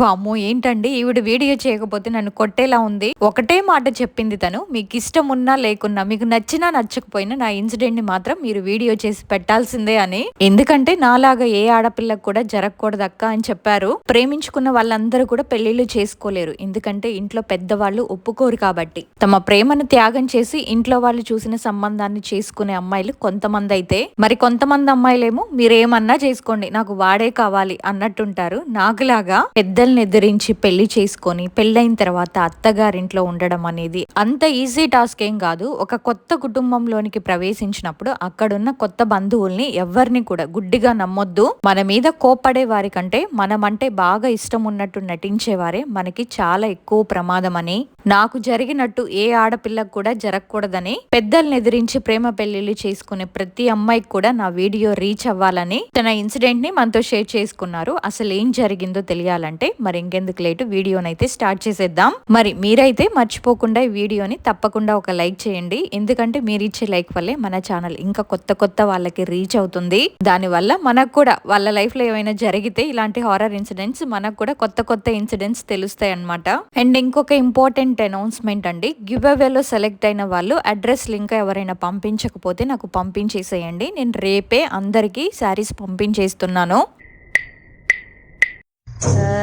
వామ్మో ఏంటండి? ఈవిడ వీడియో చేయకపోతే నన్ను కొట్టేలా ఉంది. ఒకటే మాట చెప్పింది తను మీకు ఇష్టం ఉన్నా లేకున్నా మీకు నచ్చినా నచ్చకపోయినా నా ఇన్సిడెంట్ని మాత్రం మీరు వీడియో చేసి పెట్టాల్సిందే అని. ఎందుకంటే నాలాగా ఏ ఆడపిల్లకు కూడా జరగకూడదు అక్క అని చెప్పారు. ప్రేమించుకున్న వాళ్ళందరూ కూడా పెళ్ళిళ్ళు చేసుకోలేరు. ఎందుకంటే ఇంట్లో పెద్దవాళ్ళు ఒప్పుకోరు కాబట్టి. తమ ప్రేమను త్యాగం చేసి ఇంట్లో వాళ్ళు చూసిన సంబంధాన్ని చేసుకునే అమ్మాయిలు కొంతమంది అయితే మరి కొంతమంది అమ్మాయిలేమో మీరేమన్నా చేసుకోండి నాకు వాడే కావాలి అన్నట్టుంటారు. నాకులాగా పెద్దల్ని ఎదిరించి పెళ్ళి చేసుకొని పెళ్ళైన తర్వాత అత్తగారింట్లో ఉండడం అనేది అంత ఈజీ టాస్క్ ఏం కాదు. ఒక కొత్త కుటుంబంలోనికి ప్రవేశించినప్పుడు అక్కడున్న కొత్త బంధువుల్ని ఎవరిని కూడా గుడ్డిగా నమ్మొద్దు. మన మీద కోపడే వారి కంటే మనమంటే బాగా ఇష్టం ఉన్నట్టు నటించేవారే మనకి చాలా ఎక్కువ ప్రమాదం అని. నాకు జరిగినట్టు ఏ ఆడపిల్లకు కూడా జరగకూడదని. పెద్దల్ని ఎదిరించి ప్రేమ పెళ్ళిళ్ళు చేసుకునే ప్రతి అమ్మాయికి కూడా నా వీడియో రీచ్ అవ్వాలని తన ఇన్సిడెంట్ని మనతో షేర్ చేసుకున్నారు. అసలు ఏం జరిగిందో తెలియాలంటే మరి ఇంకెందుకు లేటు? వీడియోనైతే స్టార్ట్ చేసేద్దాం. మరి మీరైతే మర్చిపోకుండా ఈ వీడియోని తప్పకుండా ఒక లైక్ చేయండి. ఎందుకంటే మీరు ఇచ్చే లైక్ వల్లే మన ఛానల్ ఇంకా కొత్త కొత్త వాళ్ళకి రీచ్ అవుతుంది. దానివల్ల మనకు కూడా వాళ్ళ లైఫ్లో ఏమైనా జరిగితే ఇలాంటి హారర్ ఇన్సిడెంట్స్ మనకు కూడా కొత్త కొత్త ఇన్సిడెంట్స్ తెలుస్తాయి అనమాట అండ్ ఇంకొక ఇంపార్టెంట్ అనౌన్స్మెంట్ అండి. గివ్ అవేలో సెలెక్ట్ అయిన వాళ్ళు అడ్రస్ లింక్ ఎవరైనా పంపించకపోతే నాకు పంపించేసేయండి. నేను రేపే అందరికీ శారీస్ పంపించేస్తున్నాను. ah.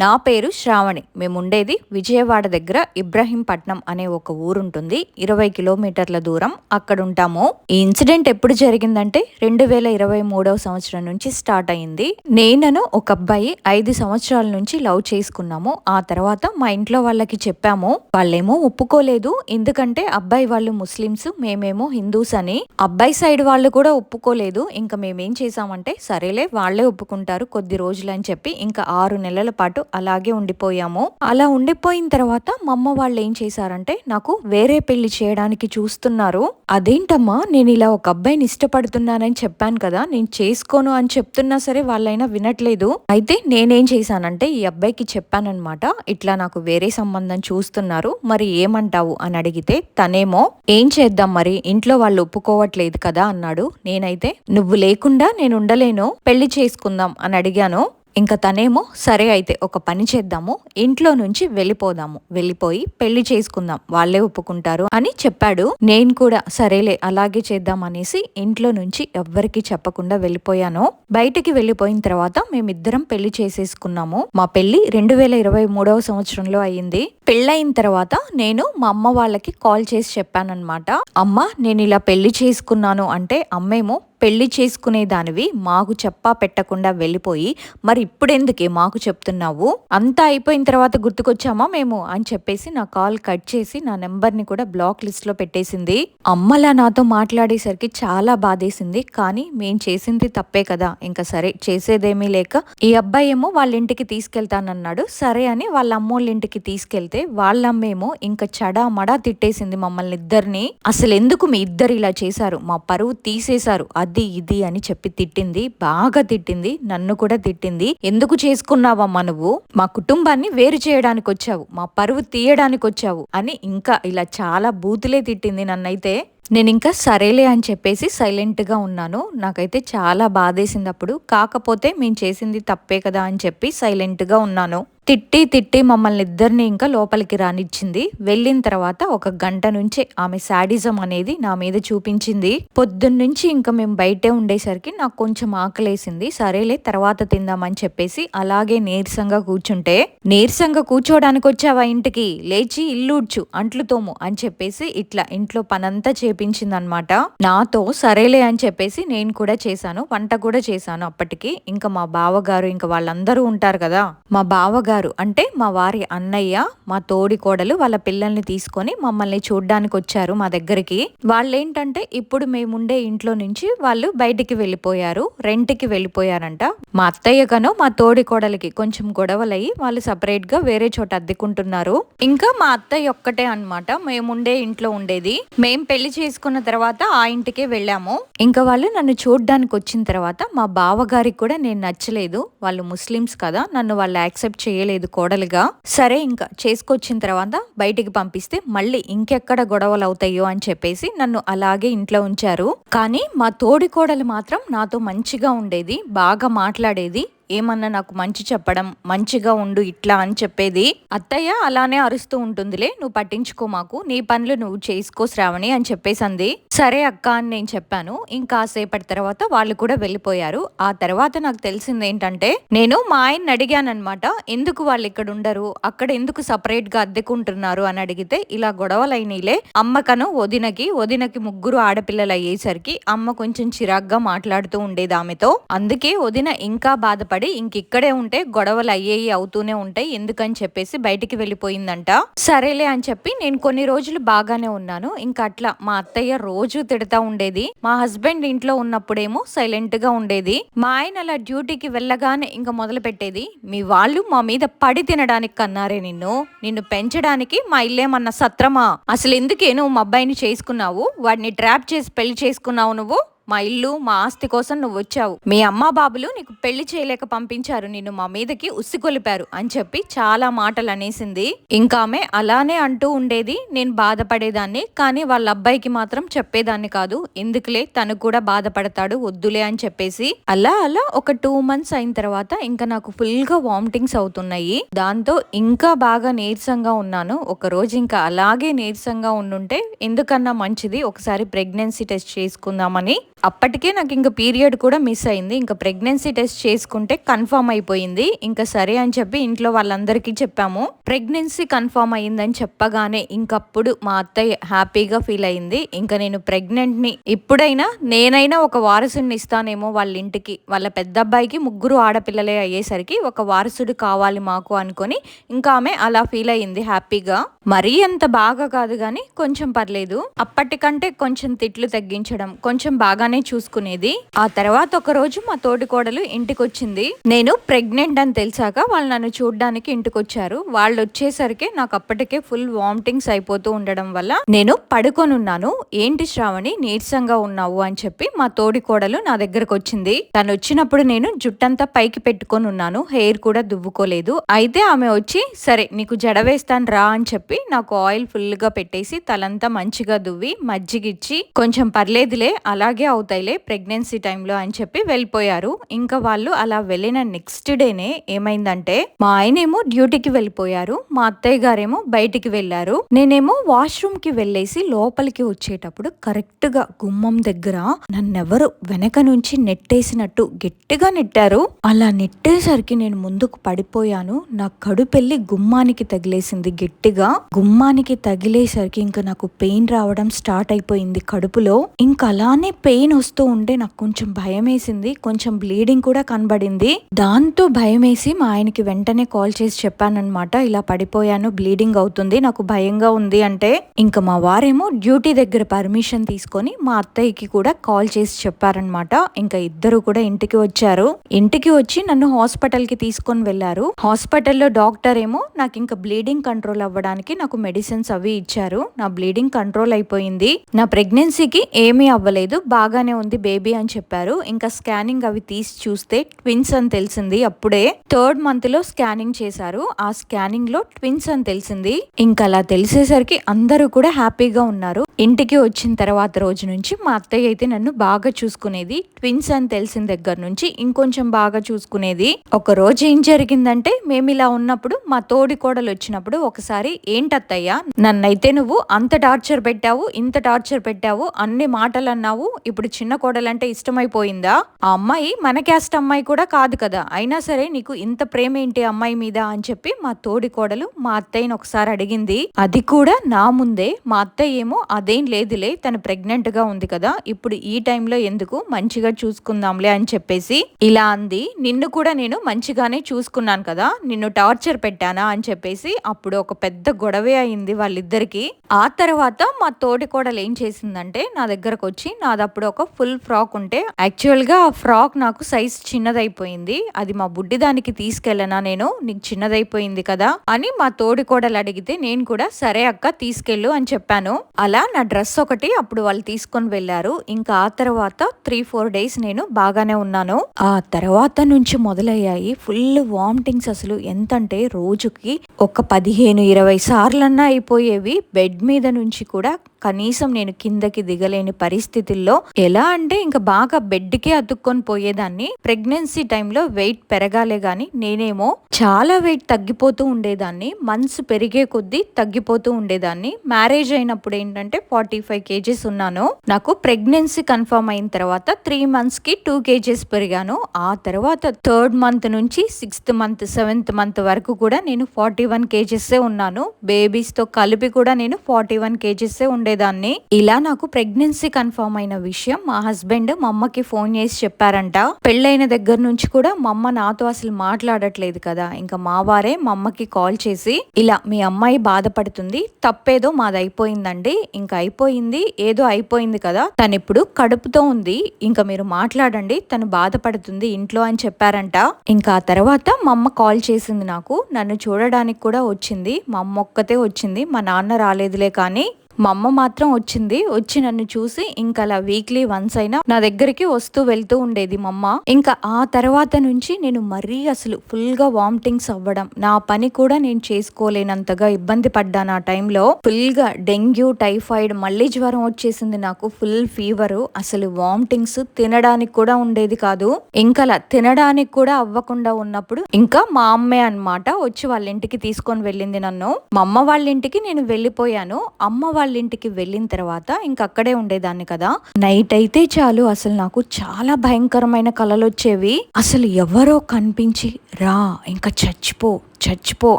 నా పేరు శ్రావణి. మేముండేది విజయవాడ దగ్గర ఇబ్రహీంపట్నం అనే ఒక ఊరుంటుంది. ఇరవై కిలోమీటర్ల దూరం అక్కడ ఉంటాము ఈ ఇన్సిడెంట్ ఎప్పుడు జరిగిందంటే రెండు వేల ఇరవై మూడవ సంవత్సరం నుంచి స్టార్ట్ అయింది. నేనను ఒక అబ్బాయి ఐదు సంవత్సరాల నుంచి లవ్ చేసుకున్నాము. ఆ తర్వాత మా ఇంట్లో వాళ్ళకి చెప్పాము వాళ్ళేమో ఒప్పుకోలేదు. ఎందుకంటే అబ్బాయి వాళ్ళు ముస్లిమ్స్ మేమేమో హిందూస్ అని. అబ్బాయి సైడ్ వాళ్ళు కూడా ఒప్పుకోలేదు. ఇంకా మేమేం చేసామంటే సరేలే వాళ్ళే ఒప్పుకుంటారు కొద్ది రోజులు అని చెప్పి ఇంకా ఆరు నెలల పాటు అలాగే ఉండిపోయాము. అలా ఉండిపోయిన తర్వాత మా అమ్మ వాళ్ళు ఏం చేశారంటే నాకు వేరే పెళ్ళి చేయడానికి చూస్తున్నారు. అదేంటమ్మా నేను ఇలా ఒక అబ్బాయిని ఇష్టపడుతున్నానని చెప్పాను కదా నేను చేసుకోను అని చెప్తున్నా సరే వాళ్ళైనా వినట్లేదు. అయితే నేనేం చేశానంటే ఈ అబ్బాయికి చెప్పానన్నమాట ఇట్లా నాకు వేరే సంబంధం చూస్తున్నారు మరి ఏమంటావు? అని అడిగితే తనేమో ఏం చేద్దాం మరి? ఇంట్లో వాళ్ళు ఒప్పుకోవట్లేదు కదా అన్నాడు. నేనైతే నువ్వు లేకుండా నేను ఉండలేను. పెళ్ళి చేసుకుందాం అని అడిగాను. ఇంకా తనేమో సరే అయితే ఒక పని చేద్దాము ఇంట్లో నుంచి వెళ్ళిపోదాము వెళ్ళిపోయి పెళ్ళి చేసుకుందాం వాళ్ళే ఒప్పుకుంటారు అని చెప్పాడు. నేను కూడా సరేలే అలాగే చేద్దాం అనేసి ఇంట్లో నుంచి ఎవ్వరికి చెప్పకుండా వెళ్ళిపోయాను. బయటికి వెళ్ళిపోయిన తర్వాత మేమిద్దరం పెళ్ళి చేసేసుకున్నాము. మా పెళ్ళి రెండు వేల ఇరవై మూడవ సంవత్సరంలో అయ్యింది. పెళ్ళైన తర్వాత నేను మా అమ్మ వాళ్ళకి కాల్ చేసి చెప్పానన్నమాట. అమ్మ నేను ఇలా పెళ్ళి చేసుకున్నాను అంటే అమ్మేమో పెళ్ళి చేసుకునే దానివి మాకు చెప్పా పెట్టకుండా వెళ్ళిపోయి మరి ఇప్పుడెందుకే మాకు చెప్తున్నావు? అంతా అయిపోయిన తర్వాత గుర్తుకొచ్చామా మేము? అని చెప్పేసి నా కాల్ కట్ చేసి నా నెంబర్ని కూడా బ్లాక్ లిస్ట్లో పెట్టేసింది. అమ్మలా నాతో మాట్లాడేసరికి చాలా బాధేసింది. కానీ మేం చేసింది తప్పే కదా. ఇంకా సరే చేసేదేమీ లేక ఈ అబ్బాయి ఏమో వాళ్ళ ఇంటికి తీసుకెళ్తానన్నాడు. సరే అని వాళ్ళ అమ్మోళ్ళ ఇంటికి తీసుకెళ్తే వాళ్ళ అమ్మేమో ఇంకా చడా మడా తిట్టేసింది మమ్మల్ని ఇద్దరిని. అసలు ఎందుకు మీ ఇద్దరు ఇలా చేశారు? మా పరువు తీసేశారు. అది ఇది అని చెప్పి తిట్టింది బాగా తిట్టింది నన్ను కూడా తిట్టింది. ఎందుకు చేసుకున్నావమ్మా నువ్వు? మా కుటుంబాన్ని వేరు చేయడానికి వచ్చావు మా పరువు తీయడానికి వచ్చావు అని ఇంకా ఇలా చాలా బూతులే తిట్టింది నన్నైతే. నేను ఇంకా సరేలే అని చెప్పేసి సైలెంట్గా ఉన్నాను. నాకైతే చాలా బాధేసింది అప్పుడు కాకపోతే మేము చేసింది తప్పే కదా అని చెప్పి సైలెంట్గా ఉన్నాను. తిట్టి తిట్టి మమ్మల్ని ఇద్దరిని ఇంకా లోపలికి రానిచ్చింది. వెళ్ళిన తర్వాత ఒక గంట నుంచే ఆమె శాడిజం అనేది నా మీద చూపించింది. పొద్దున్నుంచి ఇంకా మేము బయటే ఉండేసరికి నాకు కొంచెం ఆకలేసింది. సరేలే తర్వాత తిందామని చెప్పేసి అలాగే నీరసంగా కూర్చుంటే నీరసంగా కూర్చోడానికి వచ్చావా ఇంటికి? లేచి ఇల్లుడ్చు అంట్లు తోము అని చెప్పేసి ఇట్లా ఇంట్లో పనంతా చేపించింది అనమాట నాతో సరేలే అని చెప్పేసి నేను కూడా చేశాను. వంట కూడా చేశాను అప్పటికి. ఇంకా మా బావగారు ఇంకా వాళ్ళందరూ ఉంటారు కదా. మా బావగారు గారు అంటే మా వారి అన్నయ్య మా తోడి కోడలు వాళ్ళ పిల్లల్ని తీసుకొని మమ్మల్ని చూడ్డానికి వచ్చారు మా దగ్గరికి. వాళ్ళేంటంటే ఇప్పుడు మేముండే ఇంట్లో నుంచి వాళ్ళు బయటికి వెళ్ళిపోయారు. రెంట్కి వెళ్ళిపోయారంట. మా అత్తయ్య కను మా తోడి కోడలికి కొంచెం గొడవలయ్యి వాళ్ళు సపరేట్గా వేరే చోట అద్దెకుంటున్నారు. ఇంకా మా అత్తయ్య ఒక్కటే అనమాట మేముండే ఇంట్లో ఉండేది. మేం పెళ్ళి చేసుకున్న తర్వాత ఆ ఇంటికే వెళ్ళాము. ఇంకా వాళ్ళు నన్ను చూడడానికి వచ్చిన తర్వాత మా బావగారికి కూడా నేను నచ్చలేదు. వాళ్ళు ముస్లిమ్స్ కదా నన్ను వాళ్ళు యాక్సెప్ట్ చేయలేదు కోడలుగా. సరే ఇంకా చేసుకొచ్చిన తర్వాత బయటికి పంపిస్తే మళ్ళీ ఇంకెక్కడ గొడవలు అవుతాయో అని చెప్పేసి నన్ను అలాగే ఇంట్లో ఉంచారు. కానీ మా తోడి కోడలు మాత్రం నాతో మంచిగా ఉండేది బాగా మాట్లాడేది. ఏమన్నా నాకు మంచి చెప్పడం మంచిగా ఉండు ఇట్లా అని చెప్పేది అత్తయ్య అలానే అరుస్తూ ఉంటుందిలే నువ్వు పట్టించుకో మాకు నీ పనులు నువ్వు చేసుకో శ్రావణి అని చెప్పేసింది. సరే అక్క అని నేను చెప్పాను. ఇంకా సేపటి తర్వాత వాళ్ళు కూడా వెళ్ళిపోయారు. ఆ తర్వాత నాకు తెలిసింది ఏంటంటే నేను మా ఆయన్ని అడిగానమాట ఎందుకు వాళ్ళు ఇక్కడ ఉండరు? అక్కడ ఎందుకు సపరేట్గా అద్దెకుంటున్నారు? అని అడిగితే ఇలా గొడవలైనలే. అమ్మకను వదినకి వదినకి ముగ్గురు ఆడపిల్లలు అయ్యేసరికి అమ్మ కొంచెం చిరాగ్గా మాట్లాడుతూ ఉండేది ఆమెతో. అందుకే వదిన ఇంకా బాధపడి ఇంకిక్కడే ఉంటే గొడవలు అయ్యేవి అవుతూనే ఉంటాయి ఎందుకని చెప్పేసి బయటికి వెళ్ళిపోయిందంట. సరేలే అని చెప్పి నేను కొన్ని రోజులు బాగానే ఉన్నాను. ఇంకా అట్లా మా అత్తయ్య రోజు తిడతా ఉండేది. మా హస్బెండ్ ఇంట్లో ఉన్నప్పుడేమో సైలెంట్గా ఉండేది. మా ఆయన అలా డ్యూటీకి వెళ్ళగానే ఇంకా మొదలు పెట్టేది. మీ వాళ్ళు మా మీద పడి తినడానికి కన్నారే నిన్ను. నిన్ను పెంచడానికి మా ఇల్లేమన్న సత్రమా? అసలు ఎందుకే నువ్వు మా అబ్బాయిని చేసుకున్నావు? వాడిని ట్రాప్ చేసి పెళ్ళి చేసుకున్నావు నువ్వు? మా ఇల్లు మా ఆస్తి కోసం నువ్వు వచ్చావు. మీ అమ్మ బాబులు నీకు పెళ్ళి చేయలేక పంపించారు. నిన్ను మా మీదకి ఉసిగొలిపారు అని చెప్పి చాలా మాటలు అనేసింది. ఇంకా ఆమె అలానే అంటూ ఉండేది. నేను బాధపడేదాన్ని కానీ వాళ్ళ అబ్బాయికి మాత్రం చెప్పేదాన్ని కాదు. ఎందుకులే తను కూడా బాధపడతాడు వద్దులే అని చెప్పేసి. అలా అలా ఒక టూ మంత్స్ అయిన తర్వాత ఇంకా నాకు ఫుల్గా వామిటింగ్స్ అవుతున్నాయి. దాంతో ఇంకా బాగా నీరసంగా ఉన్నాను. ఒక రోజు ఇంకా అలాగే నీరసంగా ఉండుంటే ఎందుకన్నా మంచిది? ఒకసారి ప్రెగ్నెన్సీ టెస్ట్ చేసుకుందామని. అప్పటికే నాకు ఇంకా పీరియడ్ కూడా మిస్ అయింది. ఇంకా ప్రెగ్నెన్సీ టెస్ట్ చేసుకుంటే కన్ఫర్మ్ అయిపోయింది. ఇంకా సరే అని చెప్పి ఇంట్లో వాళ్ళందరికీ చెప్పాము. ప్రెగ్నెన్సీ కన్ఫర్మ్ అయ్యిందని చెప్పగానే ఇంకప్పుడు మా అత్తయ్య హ్యాపీగా ఫీల్ అయింది. ఇంకా నేను ప్రెగ్నెంట్ని ఇప్పుడైనా నేనైనా ఒక వారసుని ఇస్తానేమో వాళ్ళ ఇంటికి వాళ్ళ పెద్ద అబ్బాయికి ముగ్గురు ఆడపిల్లలే అయ్యేసరికి ఒక వారసుడు కావాలి మాకు అనుకొని ఇంకా ఆమె అలా ఫీల్ అయింది హ్యాపీగా. మరీ అంత బాగా కాదు కానీ కొంచెం పర్లేదు. అప్పటికంటే కొంచెం తిట్లు తగ్గించడం కొంచెం బాగానే చూసుకునేది. ఆ తర్వాత ఒక రోజు మా తోటి కోడలు ఇంటికొచ్చింది. నేను ప్రెగ్నెంట్ అని తెలిసాక వాళ్ళు నన్ను చూడడానికి ఇంటికొచ్చారు. వాళ్ళు వచ్చేసరికి నాకు అప్పటికే ఫుల్ వామిటింగ్స్ అయిపోతూ ఉండడం వల్ల నేను పడుకొని ఉన్నాను ఏంటి శ్రావణి నీరసంగా ఉన్నావు అని చెప్పి మా తోడి కోడలు నా దగ్గరకు వచ్చింది తను వచ్చినప్పుడు నేను జుట్టంతా పైకి పెట్టుకొని ఉన్నాను హెయిర్ కూడా దువ్వుకోలేదు. అయితే ఆమె వచ్చి సరే నీకు జడ వేస్తాను రా అని చెప్పి నాకు ఆయిల్ ఫుల్గా పెట్టేసి తలంతా మంచిగా దువ్వి మజ్జిగిచ్చి కొంచెం పర్లేదులే అలాగే అవుతాయిలే ప్రెగ్నెన్సీ టైంలో అని చెప్పి వెళ్ళిపోయారు. ఇంకా వాళ్ళు అలా వెళ్ళిన నెక్స్ట్ డేనే ఏమైందంటే మా ఆయనేమో డ్యూటీకి వెళ్ళిపోయారు మా అత్తయ్య గారేమో బయటికి వెళ్ళారు. నేనేమో వాష్రూమ్కి వెళ్ళేసి లోపలికి వచ్చేటప్పుడు కరెక్ట్గా గుమ్మం దగ్గర నన్నెవరు వెనక నుంచి నెట్టేసినట్టు గట్టిగా నెట్టారు. అలా నెట్టేసరికి నేను ముందుకు పడిపోయాను. నా కడుపెళ్ళి గుమ్మానికి తగిలేసింది గట్టిగా. గుమ్మానికి తగిలేసరికి ఇంకా నాకు పెయిన్ రావడం స్టార్ట్ అయిపోయింది కడుపులో. ఇంకా అలానే పెయిన్ వస్తూ ఉంటే నాకు కొంచెం భయం వేసింది కొంచెం బ్లీడింగ్ కూడా కనబడింది. దాంతో భయం వేసి మా ఆయనకి వెంటనే కాల్ చేసి చెప్పానన్నమాట. ఇలా పడిపోయాను బ్లీడింగ్ అవుతుంది నాకు భయంగా ఉంది అంటే. ఇంకా మా వారేమో డ్యూటీ దగ్గర పర్మిషన్ తీసుకొని మా అత్తయ్యకి కూడా కాల్ చేసి చెప్పారనమాట ఇంకా ఇద్దరు కూడా ఇంటికి వచ్చారు. ఇంటికి వచ్చి నన్ను హాస్పిటల్కి తీసుకొని వెళ్ళారు హాస్పిటల్లో డాక్టర్ ఏమో నాకు ఇంకా బ్లీడింగ్ కంట్రోల్ అవ్వడానికి నాకు మెడిసిన్స్ అవి ఇచ్చారు. నా బ్లీడింగ్ కంట్రోల్ అయిపోయింది. నా ప్రెగ్నెన్సీకి ఏమీ అవ్వలేదు. బాగానే ఉంది బేబీ అని చెప్పారు. ఇంకా స్కానింగ్ అవి తీసి చూస్తే ట్విన్స్ అని తెలిసింది. అప్పుడే థర్డ్ మంత్లో స్కానింగ్ చేశారు. ఆ స్కానింగ్లో ట్విన్స్ అని తెలిసింది. ఇంకా అలా తెలిసేసరికి అందరూ కూడా హ్యాపీగా ఉన్నారు. ఇంటికి వచ్చిన తర్వాత రోజు నుంచి మా అత్తయ్య అయితే నన్ను బాగా చూసుకునేది. ట్విన్స్ అని తెలిసిన దగ్గర నుంచి ఇంకొంచెం బాగా చూసుకునేది. ఒక రోజు ఏం జరిగిందంటే మేము ఇలా ఉన్నప్పుడు మా తోడి కోడలు వచ్చినప్పుడు ఒకసారి ఏంటత్తయ్య? నన్నైతే నువ్వు అంత టార్చర్ పెట్టావు ఇంత టార్చర్ పెట్టావు అన్ని మాటలు అన్నావు ఇప్పుడు చిన్న కోడలంటే ఇష్టమైపోయిందా? ఆ అమ్మాయి మన క్యాస్ట్ అమ్మాయి కూడా కాదు కదా. అయినా సరే నీకు ఇంత ప్రేమ ఏంటి అమ్మాయి మీద అని చెప్పి మా తోడి కోడలు మా అత్తయ్యని ఒకసారి అడిగింది. అది కూడా నా ముందే మా అత్తయ్య ఏమో అదేం లేదులే తను ప్రెగ్నెంట్గా ఉంది కదా ఇప్పుడు ఈ టైంలో ఎందుకు మంచిగా చూసుకుందాంలే అని చెప్పేసి ఇలా అంది. నిన్ను కూడా నేను మంచిగానే చూసుకున్నాను కదా నిన్ను టార్చర్ పెట్టానా అని చెప్పేసి అప్పుడు ఒక పెద్ద గొడవే అయింది వాళ్ళిద్దరికి. ఆ తర్వాత మా తోటి కోడలు ఏం చేసిందంటే నా దగ్గరకు వచ్చి నాదప్పుడు ఒక ఫుల్ ఫ్రాక్ ఉంటే యాక్చువల్గా ఆ ఫ్రాక్ నాకు సైజ్ చిన్నదైపోయింది. అది మా బుడ్డి దానికి తీసుకెళ్ళనా నేను? నీకు చిన్నదైపోయింది కదా? అని మా తోడి కోడలు అడిగితే నేను కూడా సరే అక్క తీసుకెళ్ళు అని చెప్పాను. అలా నా డ్రెస్ ఒకటి అప్పుడు వాళ్ళు తీసుకొని వెళ్ళారు. ఇంకా ఆ తర్వాత త్రీ ఫోర్ డేస్ నేను బాగానే ఉన్నాను. ఆ తర్వాత నుంచి మొదలయ్యాయి ఫుల్ వామిటింగ్స్ అసలు. ఎంతంటే రోజుకి ఒక పదిహేను ఇరవై సార్లన్నా అయిపోయేవి బెడ్ మీద నుంచి కూడా కనీసం నేను కిందకి దిగలేని పరిస్థితుల్లో ఎలా అంటే ఇంకా బాగా బెడ్కే అతుక్కొని పోయేదాన్ని. ప్రెగ్నెన్సీ టైంలో వెయిట్ పెరగాలే గాని నేనేమో చాలా వెయిట్ తగ్గిపోతూ ఉండేదాన్ని. మంత్స్ పెరిగే కొద్దీ తగ్గిపోతూ ఉండేదాన్ని. మ్యారేజ్ అయినప్పుడు ఏంటంటే ఫార్టీ ఫైవ్ కేజీస్ ఉన్నాను. నాకు ప్రెగ్నెన్సీ కన్ఫర్మ్ అయిన తర్వాత త్రీ మంత్స్కి టూ కేజీస్ పెరిగాను. ఆ తర్వాత థర్డ్ మంత్ నుంచి సిక్స్త్ మంత్ సెవెంత్ మంత్ వరకు కూడా నేను ఫార్టీ వన్ కేజెస్ ఉన్నాను. బేబీస్తో కలిపి కూడా నేను ఫార్టీ వన్ కేజెస్ ఉండేదాన్ని ఇలా నాకు ప్రెగ్నెన్సీ కన్ఫర్మ్ అయిన విషయం మా హస్బెండ్ మా అమ్మకి ఫోన్ చేసి చెప్పారంట. పెళ్ళైన దగ్గర నుంచి కూడా మా అమ్మ నాతో అసలు మాట్లాడట్లేదు కదా. ఇంకా మా వారే మా అమ్మకి కాల్ చేసి ఇలా మీ అమ్మాయి బాధపడుతుంది. తప్పేదో మాది అయిపోయిందండి. ఇంకా అయిపోయింది. ఏదో అయిపోయింది కదా. తను ఇప్పుడు కడుపుతో ఉంది. ఇంకా మీరు మాట్లాడండి. తను బాధపడుతుంది ఇంట్లో అని చెప్పారంట. ఇంకా ఆ తర్వాత మా అమ్మ కాల్ చేసింది నాకు. నన్ను చూడడానికి కూడా వచ్చింది. మా అమ్మ ఒక్కతే వచ్చింది. మా నాన్న రాలేదులే కానీ మా అమ్మ మాత్రం వచ్చింది వచ్చి నన్ను చూసి ఇంకా అలా వీక్లీ వన్స్ అయినా నా దగ్గరికి వస్తూ వెళ్తూ ఉండేది మా అమ్మ ఇంకా ఆ తర్వాత నుంచి నేను మరీ అసలు ఫుల్గా వామిటింగ్స్ అవ్వడం నా పని కూడా నేను చేసుకోలేనంతగా ఇబ్బంది పడ్డాను ఆ టైంలో ఫుల్గా డెంగ్యూ టైఫాయిడ్ మళ్ళీ జ్వరం వచ్చేసింది నాకు ఫుల్ ఫీవర్ అసలు వామిటింగ్స్ తినడానికి కూడా ఉండేది కాదు. ఇంకా అలా తినడానికి కూడా అవ్వకుండా ఉన్నప్పుడు ఇంకా మా అమ్మే అన్నమాట వచ్చి వాళ్ళ ఇంటికి తీసుకొని వెళ్ళింది నన్ను. మా అమ్మ వాళ్ళ ఇంటికి నేను వెళ్ళిపోయాను. అమ్మ వాళ్ళ ఇంటికి వెళ్ళిన తర్వాత ఇంక అక్కడే ఉండేదాన్ని కదా. నైట్ అయితే చాలు అసలు నాకు చాలా భయంకరమైన కళలు వచ్చేవి అసలు ఎవరో కనిపించి రా ఇంకా చచ్చిపో చచ్చిపో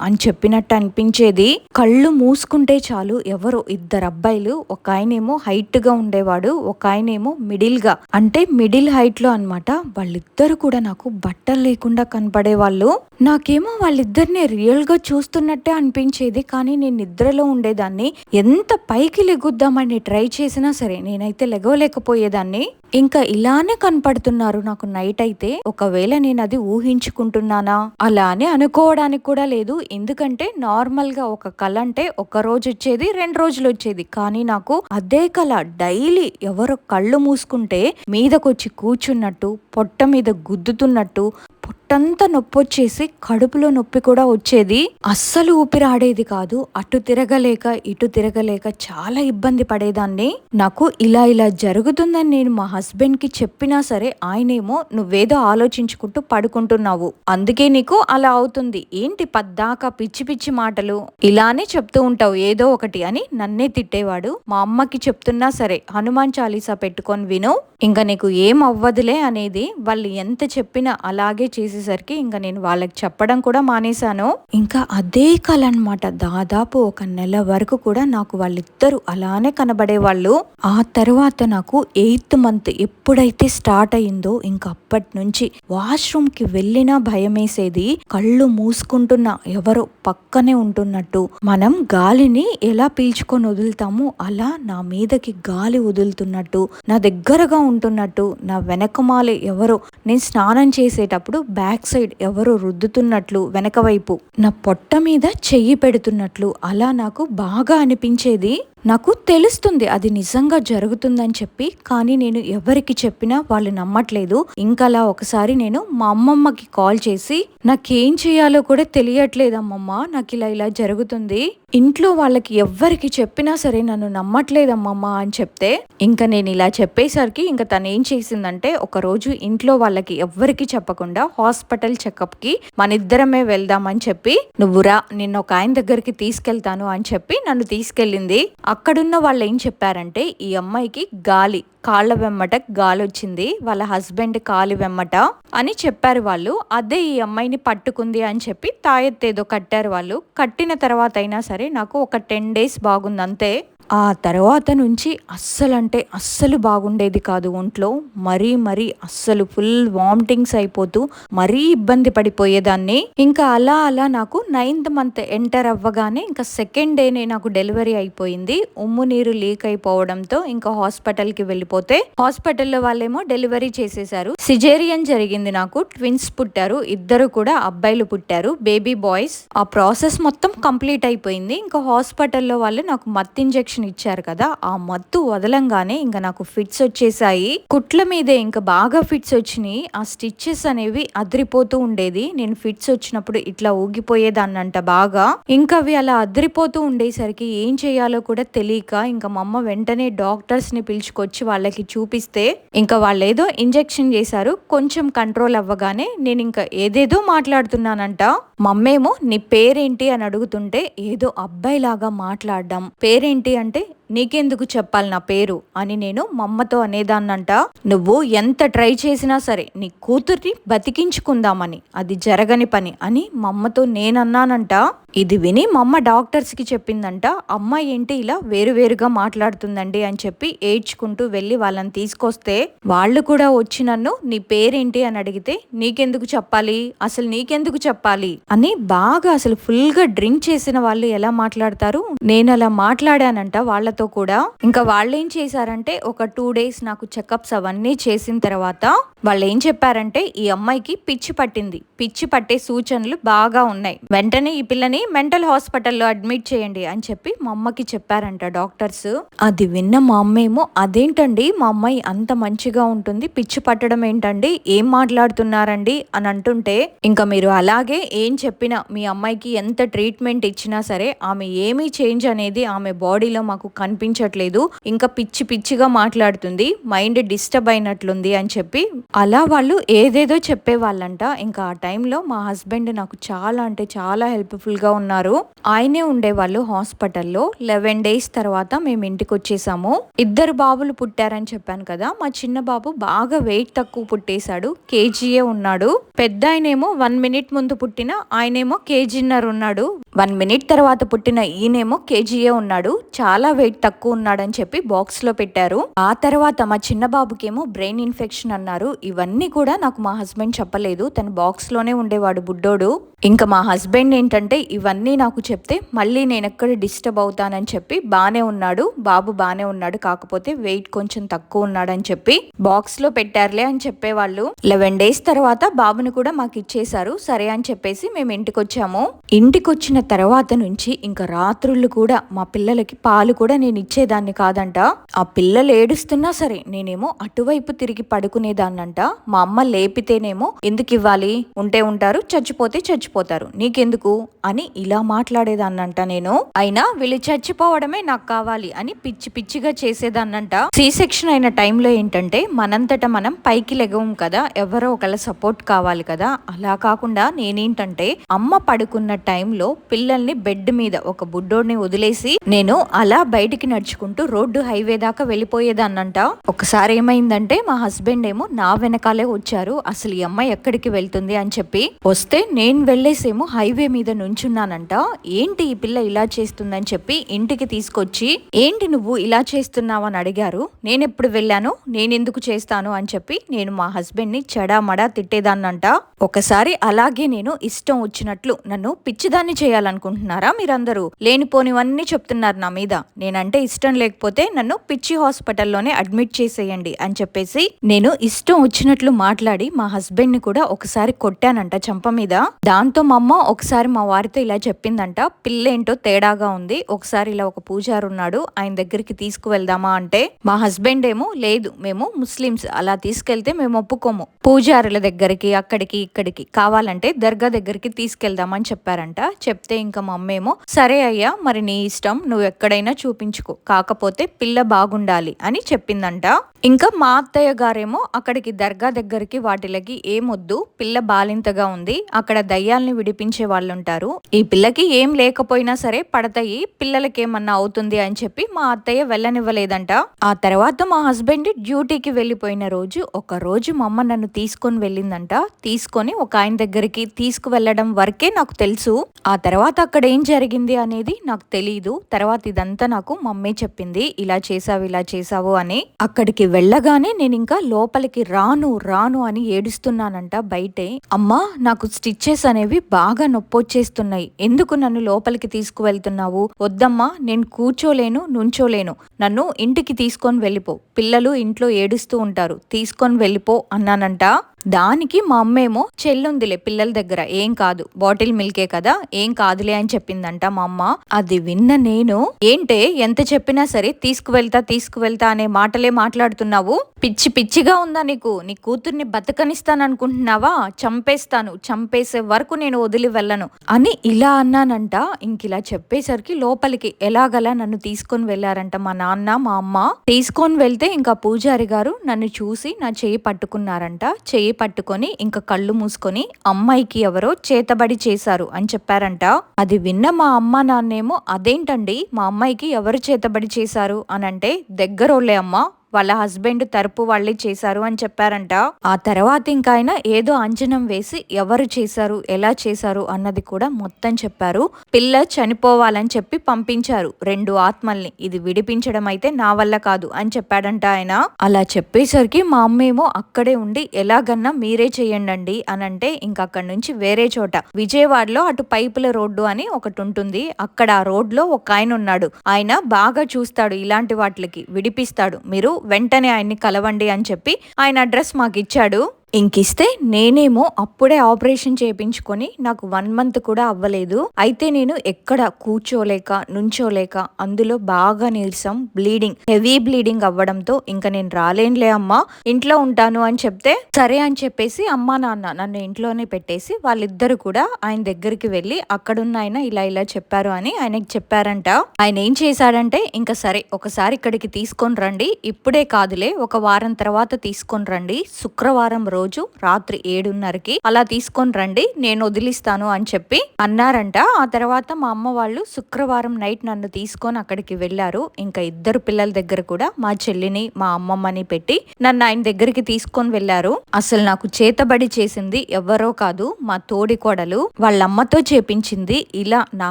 అని చెప్పినట్టు అనిపించేది. కళ్ళు మూసుకుంటే చాలు ఎవరు ఇద్దరు అబ్బాయిలు ఒక ఆయనేమో హైట్గా ఉండేవాడు ఒక ఆయనేమో మిడిల్గా అంటే మిడిల్ హైట్లో అనమాట వాళ్ళిద్దరు కూడా నాకు బట్టలు లేకుండా కనపడే వాళ్ళు నాకేమో వాళ్ళిద్దరిని రియల్గా చూస్తున్నట్టే అనిపించేది కానీ నేను నిద్రలో ఉండేదాన్ని. ఎంత పైకి లెగుద్దామని ట్రై చేసినా సరే నేనైతే లెగవలేకపోయేదాన్ని. ఇంకా ఇలానే కనపడుతున్నారు నాకు నైట్ అయితే. ఒకవేళ నేను అది ఊహించుకుంటున్నానా? అలా అని అనుకోవడానికి కూడా లేదు. ఎందుకంటే నార్మల్గా ఒక కళ అంటే ఒక రోజు వచ్చేది రెండు రోజులు వచ్చేది. కానీ నాకు అదే కళ. డైలీ ఎవరో కళ్ళు మూసుకుంటే మీదకొచ్చి కూర్చున్నట్టు పొట్ట మీద గుద్దుతున్నట్టు పొట్టంతా నొప్పి వచ్చేసి కడుపులో నొప్పి కూడా వచ్చేది. అస్సలు ఊపిరాడేది కాదు. అటు తిరగలేక ఇటు తిరగలేక చాలా ఇబ్బంది పడేదాన్ని. నాకు ఇలా ఇలా జరుగుతుందని నేను మా హస్బెండ్కి చెప్పినా సరే ఆయనేమో నువ్వేదో ఆలోచించుకుంటూ పడుకుంటున్నావు. అందుకే నీకు అలా అవుతుంది. ఏంటి పద్దాకా పిచ్చి పిచ్చి మాటలు? ఇలానే చెప్తూ ఉంటావు ఏదో ఒకటి అని నన్నే తిట్టేవాడు. మా అమ్మకి చెప్తున్నా సరే హనుమాన్ చాలీసా పెట్టుకొని విను. ఇంకా నీకు ఏం అవ్వదులే అనేది వాళ్ళు ఎంత చెప్పినా అలాగే చేసేసరికి ఇంకా నేను వాళ్ళకి చెప్పడం కూడా మానేశాను. ఇంకా అదే కళ అనమాట దాదాపు ఒక నెల వరకు కూడా నాకు వాళ్ళిద్దరూ అలానే కనబడేవాళ్ళు. ఆ తర్వాత నాకు ఎయిత్ మంత్ ఎప్పుడైతే స్టార్ట్ అయిందో ఇంక అప్పటి నుంచి వాష్రూమ్కి వెళ్ళినా భయమేసేది. కళ్ళు మూసుకుంటున్నా ఎవరో పక్కనే ఉంటున్నట్టు. మనం గాలిని ఎలా పీల్చుకొని వదులుతామో అలా నా మీదకి గాలి వదులుతున్నట్టు. నా దగ్గరగా ఉంటున్నట్టు నా వెనకమాలే ఎవరో. నేను స్నానం చేసేటప్పుడు బ్యాక్ సైడ్ ఎవరో రుద్దుతున్నట్లు వెనక వైపు. నా పొట్ట మీద చెయ్యి పెడుతున్నట్లు అలా నాకు బాగా అనిపించేది. నాకు తెలుస్తుంది అది నిజంగా జరుగుతుందని చెప్పి కానీ నేను ఎవరికి చెప్పినా వాళ్ళు నమ్మట్లేదు. ఇంకలా ఒకసారి నేను మా అమ్మమ్మకి కాల్ చేసి నాకేం చేయాలో కూడా తెలియట్లేదు అమ్మమ్మ నాకు ఇలా ఇలా జరుగుతుంది. ఇంట్లో వాళ్ళకి ఎవ్వరికి చెప్పినా సరే నన్ను నమ్మట్లేదమ్మమ్మ అని చెప్తే ఇంకా నేను ఇలా చెప్పేసరికి ఇంకా తను ఏం చేసిందంటే ఒకరోజు ఇంట్లో వాళ్ళకి ఎవ్వరికి చెప్పకుండా హాస్పిటల్ చెకప్కి మన ఇద్దరమే వెళ్దామని చెప్పి నువ్వురా నిన్న ఒక ఆయన దగ్గరికి తీసుకెళ్తాను అని చెప్పి నన్ను తీసుకెళ్ళింది. అక్కడున్న వాళ్ళు ఏం చెప్పారంటే ఈ అమ్మాయికి గాలి కాళ్ళ వెమ్మట గాలి వచ్చింది వాళ్ళ హస్బెండ్ కాలి వెమ్మట అని చెప్పారు వాళ్ళు. అదే ఈ అమ్మాయిని పట్టుకుంది అని చెప్పి తాయెత్తేదో కట్టారు వాళ్ళు. కట్టిన తర్వాత అయినా సరే నాకు ఒక టెన్ డేస్ బాగుంది అంతే. ఆ తర్వాత నుంచి అస్సలు అంటే అస్సలు బాగుండేది కాదు ఒంట్లో. మరీ మరీ అస్సలు ఫుల్ వామిటింగ్స్ అయిపోతూ మరీ ఇబ్బంది పడిపోయేదాన్ని. ఇంకా అలా అలా నాకు నైన్త్ మంత్ ఎంటర్ అవ్వగానే ఇంకా సెకండ్ డేనే నాకు డెలివరీ అయిపోయింది. ఉమ్ము నీరు లీక్ అయిపోవడంతో ఇంకా హాస్పిటల్కి వెళ్ళిపోతే హాస్పిటల్లో వాళ్ళేమో డెలివరీ చేసేసారు సిజేరియన్ జరిగింది నాకు. ట్విన్స్ పుట్టారు. ఇద్దరు కూడా అబ్బాయిలు పుట్టారు. Baby boys. ఆ ప్రాసెస్ మొత్తం కంప్లీట్ అయిపోయింది. ఇంకా హాస్పిటల్లో వాళ్ళు నాకు మత్ ఇంజెక్షన్ ఇంజెక్షన్ ఇచ్చారు కదా ఆ మత్తు వదలంగానే ఇంకా నాకు ఫిట్స్ వచ్చేసాయి కుట్ల మీదే ఇంకా బాగా ఫిట్స్ వచ్చినాయి. ఆ స్టిచ్చెస్ అనేవి అదిరిపోతూ ఉండేది. నేను ఫిట్స్ వచ్చినప్పుడు ఇట్లా ఊగిపోయేదాన్నంట బాగా. ఇంకా అవి అలా అదిరిపోతూ ఉండేసరికి ఏం చేయాలో కూడా తెలియక ఇంకా మా అమ్మ వెంటనే డాక్టర్స్ని పిలుచుకొచ్చి వాళ్ళకి చూపిస్తే ఇంకా వాళ్ళు ఏదో ఇంజెక్షన్ చేశారు కొంచెం కంట్రోల్ అవ్వగానే నేను ఇంకా ఏదేదో మాట్లాడుతున్నానంట. మమ్మేమో నీ పేరేంటి? అని అడుగుతుంటే ఏదో అబ్బాయిలాగా మాట్లాడడం. పేరేంటి అంటే నీకెందుకు చెప్పాలి నా పేరు అని నేను మమ్మతో అనేదాన్నంట. నువ్వు ఎంత ట్రై చేసినా సరే నీ కూతుర్ని బతికించుకుందామని అది జరగని పని అని మమ్మతో నేనన్నానంట. ఇది విని మమ్మ డాక్టర్స్కి చెప్పిందంట అమ్మ ఏంటి ఇలా వేరువేరుగా మాట్లాడుతుందండి అని చెప్పి ఏడ్చుకుంటూ వెళ్ళి వాళ్ళని తీసుకొస్తే వాళ్ళు కూడా వచ్చి నన్ను నీ పేరేంటి? అని అడిగితే నీకెందుకు చెప్పాలి? అసలు నీకెందుకు చెప్పాలి? అని బాగా అసలు ఫుల్గా డ్రింక్ చేసిన వాళ్ళు ఎలా మాట్లాడతారు? నేను అలా మాట్లాడానంట వాళ్ళ వాళ్ళతో కూడా. ఇంకా వాళ్ళు ఏం చేశారంటే ఒక టూ డేస్ నాకు చెకప్స్ అవన్నీ చేసిన తర్వాత వాళ్ళు ఏం చెప్పారంటే ఈ అమ్మాయికి పిచ్చి పట్టింది. పిచ్చి పట్టే సూచనలు బాగా ఉన్నాయి. వెంటనే ఈ పిల్లని మెంటల్ హాస్పిటల్లో అడ్మిట్ చేయండి అని చెప్పి మా అమ్మకి చెప్పారంట డాక్టర్స్. అది విన్న మా అమ్మేమో అదేంటండి? మా అమ్మాయి అంత మంచిగా ఉంటుంది. పిచ్చి పట్టడం ఏంటండి? ఏం మాట్లాడుతున్నారండి? అని అంటుంటే ఇంకా మీరు అలాగే ఏం చెప్పినా మీ అమ్మాయికి ఎంత ట్రీట్మెంట్ ఇచ్చినా సరే ఆమె ఏమీ చేంజ్ అనేది ఆమె బాడీలో మాకు కనిపించట్లేదు. ఇంకా పిచ్చి పిచ్చిగా మాట్లాడుతుంది. మైండ్ డిస్టర్బ్ అయినట్లుంది అని చెప్పి. అలా వాళ్ళు ఏదేదో చెప్పేవాళ్ళంట. ఇంకా ఆ టైంలో మా హస్బెండ్ నాకు చాలా అంటే చాలా హెల్ప్ఫుల్గా ఉన్నారు. ఆయనే ఉండేవాళ్ళు హాస్పిటల్లో. లెవెన్ డేస్ తర్వాత మేము ఇంటికి వచ్చేసాము ఇద్దరు బాబులు పుట్టారని చెప్పాను కదా. మా చిన్న బాబు బాగా వెయిట్ తక్కువ పుట్టేశాడు. కేజీయే ఉన్నాడు. పెద్ద ఆయనేమో వన్ మినిట్ ముందు పుట్టిన ఆయనేమో కేజీన్నర ఉన్నాడు. వన్ మినిట్ తర్వాత పుట్టిన ఈయనేమో కేజీయే ఉన్నాడు. చాలా వెయిట్ తక్కువ ఉన్నాడని చెప్పి బాక్స్లో పెట్టారు. ఆ తర్వాత మా చిన్న బాబుకేమో బ్రెయిన్ ఇన్ఫెక్షన్ అన్నారు. ఇవన్నీ కూడా నాకు మా హస్బెండ్ చెప్పలేదు. తన బాక్స్లోనే ఉండేవాడు బుడ్డోడు. ఇంకా మా హస్బెండ్ ఏంటంటే ఇవన్నీ నాకు చెప్తే మళ్ళీ నేను ఎక్కడ డిస్టర్బ్ అవుతానని చెప్పి బానే ఉన్నాడు. బాబు బానే ఉన్నాడు. కాకపోతే వెయిట్ కొంచెం తక్కువ ఉన్నాడని చెప్పి బాక్స్లో పెట్టారులే అని చెప్పేవాళ్ళు. లెవెన్ డేస్ తర్వాత బాబుని కూడా మాకు ఇచ్చేశారు. సరే అని చెప్పేసి మేము ఇంటికి వచ్చాము ఇంటికి వచ్చిన తర్వాత నుంచి ఇంకా రాత్రుళ్ళు కూడా మా పిల్లలకి పాలు కూడా నేను ఇచ్చేదాన్ని కాదంట. ఆ పిల్లలు ఏడుస్తున్నా సరే నేనేమో అటువైపు తిరిగి పడుకునేదాన్నంట. మా అమ్మ లేపితేనేమో ఎందుకు ఇవ్వాలి? ఉంటే ఉంటారు చచ్చిపోతే చచ్చిపోతారు. నీకెందుకు? అని ఇలా మాట్లాడేదాన్నంట నేను. అయినా వీళ్ళు చచ్చిపోవడమే నాకు కావాలి అని పిచ్చి పిచ్చిగా చేసేదాన్నంట. సి సెక్షన్ అయిన టైంలో ఏంటంటే మనంతట మనం పైకి లెగవం కదా ఎవరో ఒకళ్ళ సపోర్ట్ కావాలి కదా. అలా కాకుండా నేనేంటంటే అమ్మ పడుకున్న టైంలో పిల్లల్ని బెడ్ మీద ఒక బుడ్డోడిని వదిలేసి నేను అలా బయట బయటికి నడుచుకుంటూ రోడ్డు హైవే దాకా వెళ్ళిపోయేదాన్నంట. ఒకసారి ఏమైందంటే మా హస్బెండ్ ఏమో నా వెనకాలే వచ్చారు. అసలు ఈ అమ్మాయి ఎక్కడికి వెళ్తుంది అని చెప్పి వస్తే నేను వెళ్ళేసేమో హైవే మీద నుంచున్నానంట. ఏంటి ఈ పిల్ల ఇలా చేస్తుందని చెప్పి ఇంటికి తీసుకొచ్చి ఏంటి నువ్వు ఇలా చేస్తున్నావు? అని అడిగారు. నేను ఎప్పుడు వెళ్ళాను? నేను ఎందుకు చేస్తాను? అని చెప్పి నేను మా హస్బెండ్ని చెడామడా తిట్టేదాన్నంట. ఒకసారి అలాగే నేను ఇష్టం వచ్చినట్లు నన్ను పిచ్చిదాన్ని చేయాలనుకుంటున్నారా మీరందరూ? లేనిపోనివన్నీ చెప్తున్నారు నా మీద. నేను అంటే ఇష్టం లేకపోతే నన్ను పిచ్చి హాస్పిటల్లోనే అడ్మిట్ చేసేయండి అని చెప్పేసి నేను ఇష్టం వచ్చినట్లు మాట్లాడి మా హస్బెండ్ని కూడా ఒకసారి కొట్టానంట చంప మీద. దాంతో మా అమ్మ ఒకసారి మా వారితో ఇలా చెప్పిందంట పిల్ల ఏంటో తేడాగా ఉంది ఒకసారి ఇలా ఒక పూజారు ఉన్నాడు ఆయన దగ్గరికి తీసుకువెళ్దామా? అంటే మా హస్బెండ్ ఏమో లేదు మేము ముస్లిమ్స్ అలా తీసుకెళ్తే మేము ఒప్పుకోము. పూజారుల దగ్గరికి అక్కడికి ఇక్కడికి కావాలంటే దర్గా దగ్గరికి తీసుకెళ్దామని చెప్పారంట. చెప్తే ఇంకా మా అమ్మేమో సరే అయ్యా మరి నీ ఇష్టం నువ్వు ఎక్కడైనా చూపించు చేయించుకో కాకపోతే పిల్ల బాగుండాలి అని చెప్పిందంట. ఇంకా మా అత్తయ్య గారేమో అక్కడికి దర్గా దగ్గరికి వాటిలకి ఏమొద్దు పిల్ల బాలింతగా ఉంది అక్కడ దయ్యాల్ని విడిపించే వాళ్ళు ఉంటారు ఈ పిల్లకి ఏం లేకపోయినా సరే పడతాయి పిల్లలకి ఏమన్నా అవుతుంది అని చెప్పి మా అత్తయ్య వెళ్ళనివ్వలేదంట. ఆ తర్వాత మా హస్బెండ్ డ్యూటీకి వెళ్ళిపోయిన రోజు ఒక రోజు మా అమ్మ నన్ను తీసుకొని వెళ్ళిందంట. తీసుకొని ఒక ఆయన దగ్గరికి తీసుకువెళ్ళడం వరకే నాకు తెలుసు. ఆ తర్వాత అక్కడ ఏం జరిగింది అనేది నాకు తెలియదు తర్వాత ఇదంతా నాకు మమ్మీ చెప్పింది. ఇలా చేసావు ఇలా చేసావు అని అక్కడికి వెళ్ళగానే నేను ఇంకా లోపలికి రాను రాను అని ఏడుస్తున్నానంట బయటే. అమ్మా నాకు స్టిచ్చెస్ అనేవి బాగా నొప్పొచ్చేస్తున్నాయి. ఎందుకు నన్ను లోపలికి తీసుకువెళ్తున్నావు? వద్దమ్మా నేను కూర్చోలేను నుంచోలేను. నన్ను ఇంటికి తీసుకొని వెళ్ళిపో. పిల్లలు ఇంట్లో ఏడుస్తూ ఉంటారు. తీసుకొని వెళ్ళిపో అన్నానంట. దానికి మా అమ్మేమో చెల్లుందిలే పిల్లల దగ్గర ఏం కాదు బాటిల్ మిల్కే కదా ఏం కాదులే అని చెప్పిందంట మా అమ్మ. అది విన్న నేను ఏంటే ఎంత చెప్పినా సరే తీసుకువెళ్తా తీసుకువెళ్తా అనే మాటలే మాట్లాడుతున్నావు. పిచ్చి పిచ్చిగా ఉందా నీకు? నీ కూతుర్ని బతకనిస్తాననుకుంటున్నావా? చంపేస్తాను చంపేసే వరకు నేను వదిలి వెళ్ళను అని ఇలా అన్నానంట. ఇంకిలా చెప్పేసరికి లోపలికి ఎలాగలా నన్ను తీసుకొని వెళ్ళారంట మా నాన్న మా అమ్మ. తీసుకొని వెళ్తే ఇంకా పూజారి గారు నన్ను చూసి నా చేయి పట్టుకున్నారంట. చేయి పట్టుకొని ఇంకా కళ్ళు మూసుకొని అమ్మాయికి ఎవరో చేతబడి చేశారు అని చెప్పారంట. అది విన్న మా అమ్మ నాన్నేమో అదేంటండి? మా అమ్మాయికి ఎవరు చేతబడి చేశారు? అని అంటే దగ్గరోళ్ళే అమ్మ వాళ్ళ హస్బెండ్ తరపు వాళ్ళే చేశారు అని చెప్పారంట. ఆ తర్వాత ఇంకా ఆయన ఏదో అంజనం వేసి ఎవరు చేశారు ఎలా చేశారు అన్నది కూడా మొత్తం చెప్పారు. పిల్ల చనిపోవాలని చెప్పి పంపించారు. రెండు ఆత్మల్ని ఇది విడిపించడం అయితే నా వల్ల కాదు అని చెప్పాడంట ఆయన. అలా చెప్పేసరికి మా అమ్మేమో అక్కడే ఉండి ఎలాగన్నా మీరే చేయండి అని అంటే ఇంకా అక్కడి నుంచి వేరే చోట. విజయవాడలో అటు పైపుల రోడ్డు అని ఒకటి ఉంటుంది. అక్కడ ఆ రోడ్లో ఒక ఆయన ఉన్నాడు. ఆయన బాగా చూస్తాడు ఇలాంటి వాటికి విడిపిస్తాడు. మీరు వెంటనే ఆయన్ని కలవండి అని చెప్పి ఆయన అడ్రస్ మాకు ఇచ్చాడు ఇంకిస్తే నేనేమో అప్పుడే ఆపరేషన్ చేయించుకొని నాకు వన్ మంత్ కూడా అవ్వలేదు. అయితే నేను ఎక్కడ కూర్చోలేక నుంచోలేక అందులో బాగా నీరసం బ్లీడింగ్ హెవీ బ్లీడింగ్ అవ్వడంతో ఇంకా నేను రాలేనులే అమ్మా. ఇంట్లో ఉంటాను అని చెప్తే సరే అని చెప్పేసి అమ్మా నాన్న నన్ను ఇంట్లోనే పెట్టేసి వాళ్ళిద్దరు కూడా ఆయన దగ్గరికి వెళ్ళి అక్కడున్న ఆయన ఇలా ఇలా చెప్పారు అని ఆయనకి చెప్పారంట. ఆయన ఏం చేశాడంటే ఇంకా సరే ఒకసారి ఇక్కడికి తీసుకొని రండి. ఇప్పుడే కాదులే ఒక వారం తర్వాత తీసుకొని రండి. శుక్రవారం రోజు రోజు రాత్రి ఏడున్నరకి అలా తీసుకొని రండి నేను వదిలిస్తాను అని చెప్పి అన్నారంట. ఆ తర్వాత మా అమ్మ వాళ్ళు శుక్రవారం నైట్ నన్ను తీసుకొని అక్కడికి వెళ్ళారు. ఇంకా ఇద్దరు పిల్లల దగ్గర కూడా మా చెల్లిని మా అమ్మమ్మని పెట్టి నన్ను ఆయన దగ్గరికి తీసుకొని వెళ్ళారు. అసలు నాకు చేతబడి చేసింది ఎవరో కాదు మా తోడి కోడలు వాళ్ళమ్మతో చేపించింది. ఇలా నా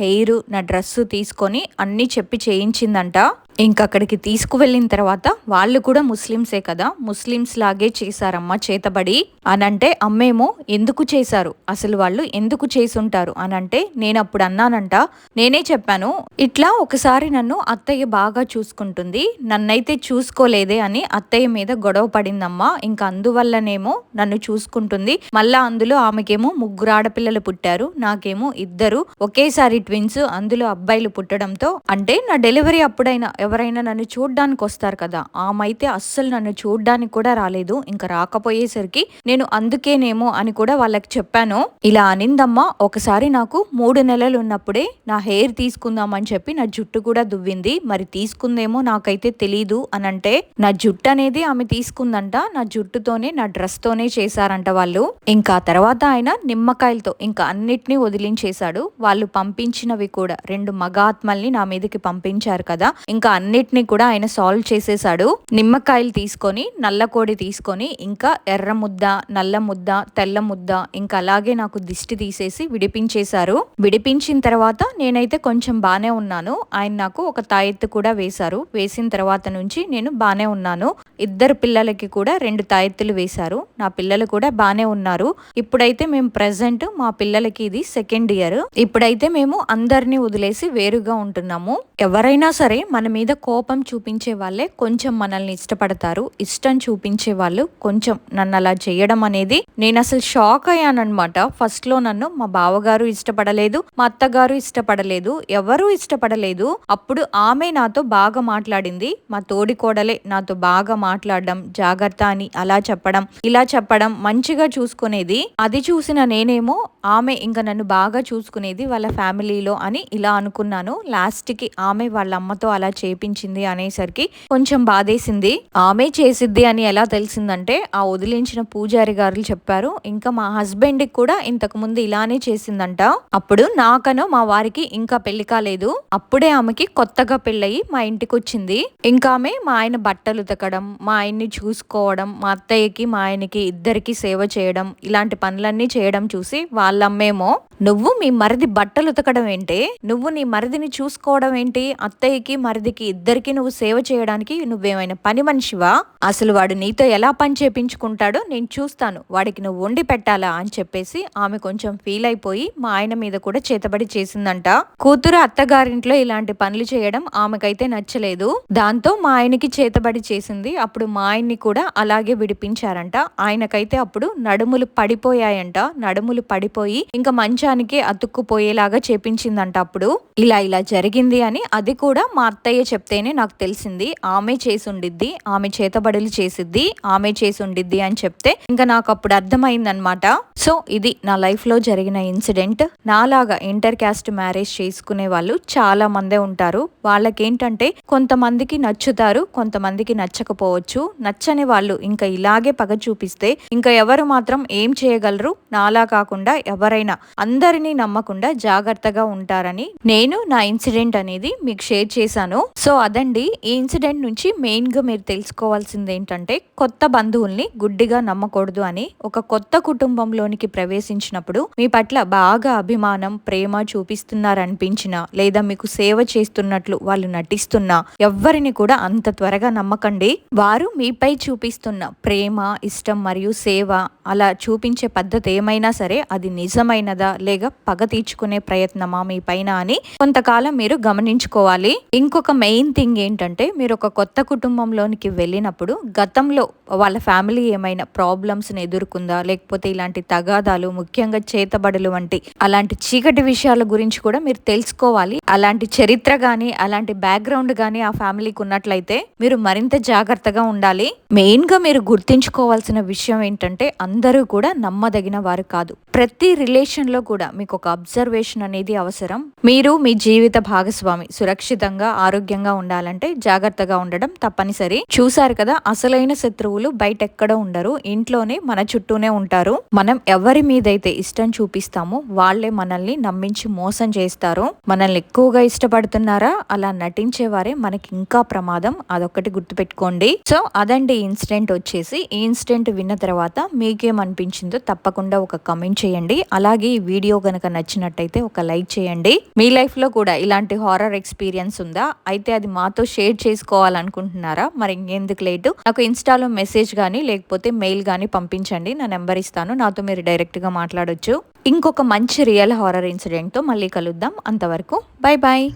హెయిర్ నా డ్రెస్ తీసుకొని అన్ని చెప్పి చేయించిందంట. ఇంకా అక్కడికి తీసుకువెళ్ళిన తర్వాత వాళ్ళు కూడా ముస్లిమ్సే కదా. ముస్లిమ్స్ లాగే చేశారమ్మా చేతబడి. అనంటే అమ్మేమో ఎందుకు చేశారు? అసలు వాళ్ళు ఎందుకు చేసుంటారు? అనంటే నేను అప్పుడు అన్నానంట నేనే చెప్పాను ఇట్లా ఒకసారి నన్ను అత్తయ్య బాగా చూసుకుంటుంది. నన్నైతే చూసుకోలేదే అని అత్తయ్య మీద గొడవ పడిందమ్మా. ఇంకా అందువల్లనేమో నన్ను చూసుకుంటుంది. మళ్ళా అందులో ఆమెకేమో ముగ్గురు ఆడపిల్లలు పుట్టారు. నాకేమో ఇద్దరు. ఒకేసారి ట్విన్స్ అందులో అబ్బాయిలు పుట్టడంతో అంటే నా డెలివరీ అప్పుడైనా ఎవరైనా నన్ను చూడ్డానికి వస్తారు కదా ఆమె అయితే అస్సలు నన్ను చూడ్డానికి కూడా రాలేదు. ఇంకా రాకపోయేసరికి నేను అందుకేనేమో అని కూడా వాళ్ళకి చెప్పాను. ఇలా అనిందమ్మా ఒకసారి నాకు మూడు నెలలు ఉన్నప్పుడే నా హెయిర్ తీసుకుందామని చెప్పి నా జుట్టు కూడా దువ్వింది. మరి తీసుకుందేమో నాకైతే తెలీదు అని అంటే నా జుట్టు అనేది ఆమె తీసుకుందంట నా జుట్టుతోనే నా డ్రెస్ తోనే చేశారంట వాళ్ళు. ఇంకా తర్వాత ఆయన నిమ్మకాయలతో ఇంకా అన్నిటినీ వదిలించేశాడు. వాళ్ళు పంపించినవి కూడా రెండు మగాత్మల్ని నా మీదకి పంపించారు కదా ఇంకా అన్నిటినీ కూడా ఆయన సాల్వ్ చేసేసాడు. నిమ్మకాయలు తీసుకొని నల్ల కోడి తీసుకొని ఇంకా ఎర్ర ముద్ద నల్ల ముద్ద తెల్ల ముద్ద ఇంకా అలాగే నాకు దిష్టి తీసేసి విడిపించేశారు. విడిపించిన తర్వాత నేనైతే కొంచెం బానే ఉన్నాను. ఆయన నాకు ఒక తాయెత్తు కూడా వేశారు. వేసిన తర్వాత నుంచి నేను బానే ఉన్నాను. ఇద్దరు పిల్లలకి కూడా రెండు తాయెత్తులు వేశారు. నా పిల్లలు కూడా బానే ఉన్నారు. ఇప్పుడైతే మేము ప్రజెంట్ మా పిల్లలకి ఇది సెకండ్ ఇయర్. ఇప్పుడైతే మేము అందరినీ వదిలేసి వేరుగా ఉంటున్నాము. ఎవరైనా సరే మన మీద కోపం చూపించే వాళ్ళే కొంచెం మనల్ని ఇష్టపడతారు. ఇష్టం చూపించే వాళ్ళు కొంచెం నన్ను అలా చేయడం అనేది నేను అసలు షాక్ అయ్యానమాట ఫస్ట్లో నన్ను మా బావగారు ఇష్టపడలేదు మా అత్తగారు ఇష్టపడలేదు ఎవరూ ఇష్టపడలేదు. అప్పుడు ఆమె నాతో బాగా మాట్లాడింది. మా తోడి కోడలే నాతో బాగా మాట్లాడడం జాగ్రత్త అని అలా చెప్పడం ఇలా చెప్పడం మంచిగా చూసుకునేది. అది చూసిన నేనేమో ఆమె ఇంకా నన్ను బాగా చూసుకునేది వాళ్ళ ఫ్యామిలీలో అని ఇలా అనుకున్నాను. లాస్ట్కి ఆమె వాళ్ళ అమ్మతో అలా చేపించింది అనేసరికి కొంచెం బాధేసింది. ఆమె చేసిద్ది అని ఎలా తెలిసిందంటే ఆ వదిలించిన పూజారి గారు చెప్పారు ఇంకా మా హస్బెండ్కి కూడా ఇంతకు ముందు ఇలానే చేసిందంట. అప్పుడు నాకనో మా వారికి ఇంకా పెళ్ళి కాలేదు. అప్పుడే ఆమెకి కొత్తగా పెళ్ళయి మా ఇంటికి వచ్చింది ఇంకా ఆమె మా ఆయన బట్టలు ఉతకడం మా ఆయన్ని చూసుకోవడం మా అత్తయ్యకి మా ఆయనకి ఇద్దరికి సేవ చేయడం ఇలాంటి పనులన్నీ చేయడం చూసి వాళ్ళమ్మేమో నువ్వు మీ మరిది బట్టలు ఉతకడం ఏంటి? నువ్వు నీ మరిదిని చూసుకోవడం ఏంటి? అత్తయ్యకి మరిదికి ఇద్దరికి నువ్వు సేవ చేయడానికి నువ్వేమైనా పని మనిషివా? అసలు వాడు నీతో ఎలా పని చేపించుకుంటాడో నేను చూస్తాను. వాడికి నువ్వు వండి పెట్టాలా అని చెప్పేసి ఆమె కొంచెం ఫీల్ అయిపోయి మా ఆయన మీద కూడా చేతబడి చేసిందంట. కూతురు అత్తగారింట్లో ఇలాంటి పనులు చేయడం ఆమెకైతే నచ్చలేదు. దాంతో మా ఆయనకి చేతబడి చేసింది. అప్పుడు మా ఆయన్ని కూడా అలాగే విడిపించారంట. ఆయనకైతే అప్పుడు నడుములు పడిపోయాయంట. నడుములు పడిపోయి ఇంకా మంచానికి అతుక్కుపోయేలాగా చేపించిందంట అప్పుడు. ఇలా ఇలా జరిగింది అని అది కూడా మా అత్తయ్య చెప్తేనే నాకు తెలిసింది ఆమె చేసి ఉండిద్ది ఆమె చేతబడులు చేసిద్ది ఆమె చేసి ఉండిద్ది అని చెప్తే ఇంకా నాకు అప్పుడు అర్థమైందనమాట సో ఇది నా లైఫ్లో జరిగిన ఇన్సిడెంట్. నాలాగా ఇంటర్ క్యాస్ట్ మ్యారేజ్ చేసుకునే వాళ్ళు చాలా మందే ఉంటారు. వాళ్ళకేంటంటే కొంతమందికి నచ్చుతారు కొంతమందికి నచ్చకపోవచ్చు. నచ్చని వాళ్ళు ఇంకా ఇలాగే పగ చూపిస్తే ఇంకా ఎవరు మాత్రం ఏం చేయగలరు? నాలా కాకుండా ఎవరైనా అందరినీ నమ్మకుండా జాగ్రత్తగా ఉంటారని నేను నా ఇన్సిడెంట్ అనేది మీకు షేర్ చేశాను. సో అదండి ఈ ఇన్సిడెంట్ నుంచి మెయిన్గా మీరు తెలుసుకోవాల్సింది ఏంటంటే కొత్త బంధువుల్ని గుడ్డిగా నమ్మకూడదు అని ఒక కొత్త కుటుంబంలోనికి ప్రవేశించినప్పుడు మీ పట్ల బాగా అభిమానం ప్రేమ చూపిస్తున్నారనిపించిన లేదా మీకు సేవ చేస్తున్నట్లు వాళ్ళు నటిస్తున్నా ఎవ్వరిని కూడా అంత త్వరగా నమ్మకండి. వారు మీపై చూపిస్తున్న ప్రేమ ఇష్టం మరియు సేవ అలా చూపించే పద్ధతి ఏమైనా సరే అది నిజమైనదా లేక పగ తీర్చుకునే ప్రయత్నమా మీ పైన అని కొంతకాలం మీరు గమనించుకోవాలి. ఇంకొక మెయిన్ మెయిన్ థింగ్ ఏంటంటే మీరు ఒక కొత్త కుటుంబంలోనికి వెళ్ళినప్పుడు గతంలో వాళ్ళ ఫ్యామిలీ ఏమైనా ప్రాబ్లమ్స్ని ఎదుర్కొందా? లేకపోతే ఇలాంటి తగాదాలు ముఖ్యంగా చేతబడులు వంటి అలాంటి చీకటి విషయాల గురించి కూడా మీరు తెలుసుకోవాలి. అలాంటి చరిత్ర కానీ అలాంటి బ్యాక్గ్రౌండ్ కానీ ఆ ఫ్యామిలీకి ఉన్నట్లయితే మీరు మరింత జాగ్రత్తగా ఉండాలి. మెయిన్గా మీరు గుర్తుంచుకోవాల్సిన విషయం ఏంటంటే అందరూ కూడా నమ్మదగిన వారు కాదు. ప్రతి రిలేషన్లో కూడా మీకు ఒక అబ్జర్వేషన్ అనేది అవసరం. మీరు మీ జీవిత భాగస్వామి సురక్షితంగా ఆరోగ్యంగా ఉండాలంటే జాగ్రత్తగా ఉండడం తప్పనిసరి. చూశారు కదా అసలైన శత్రువులు బయట ఎక్కడ ఉండరు ఇంట్లోనే మన చుట్టూనే ఉంటారు. మనం ఎవరి మీదైతే ఇష్టం చూపిస్తామో వాళ్ళే మనల్ని నమ్మించి మోసం చేస్తారు. మనల్ని ఎక్కువగా ఇష్టపడుతున్నారా అలా నటించే వారే మనకి ఇంకా ప్రమాదం అదొక్కటి గుర్తుపెట్టుకోండి. సో అదండి ఇన్సిడెంట్ వచ్చేసి. ఈ ఇన్సిడెంట్ విన్న తర్వాత మీకేమనిపించిందో తప్పకుండా ఒక కమెంట్ చేయండి. అలాగే ఈ వీడియో గనక నచ్చినట్టయితే ఒక లైక్ చేయండి. మీ లైఫ్లో కూడా ఇలాంటి హారర్ ఎక్స్పీరియన్స్ ఉందా? అయితే అది మాతో షేర్ చేసుకోవాలనుకుంటున్నారా? మరి ఇంకెందుకు లేటు? నాకు ఇన్స్టాలో మెసేజ్ కానీ లేకపోతే మెయిల్ కానీ పంపించండి. నా నెంబర్ ఇస్తాను. నాతో మీరు డైరెక్ట్గా మాట్లాడొచ్చు. ఇంకొక మంచి రియల్ హారర్ ఇన్సిడెంట్తో మళ్ళీ కలుద్దాం. అంతవరకు బై బాయ్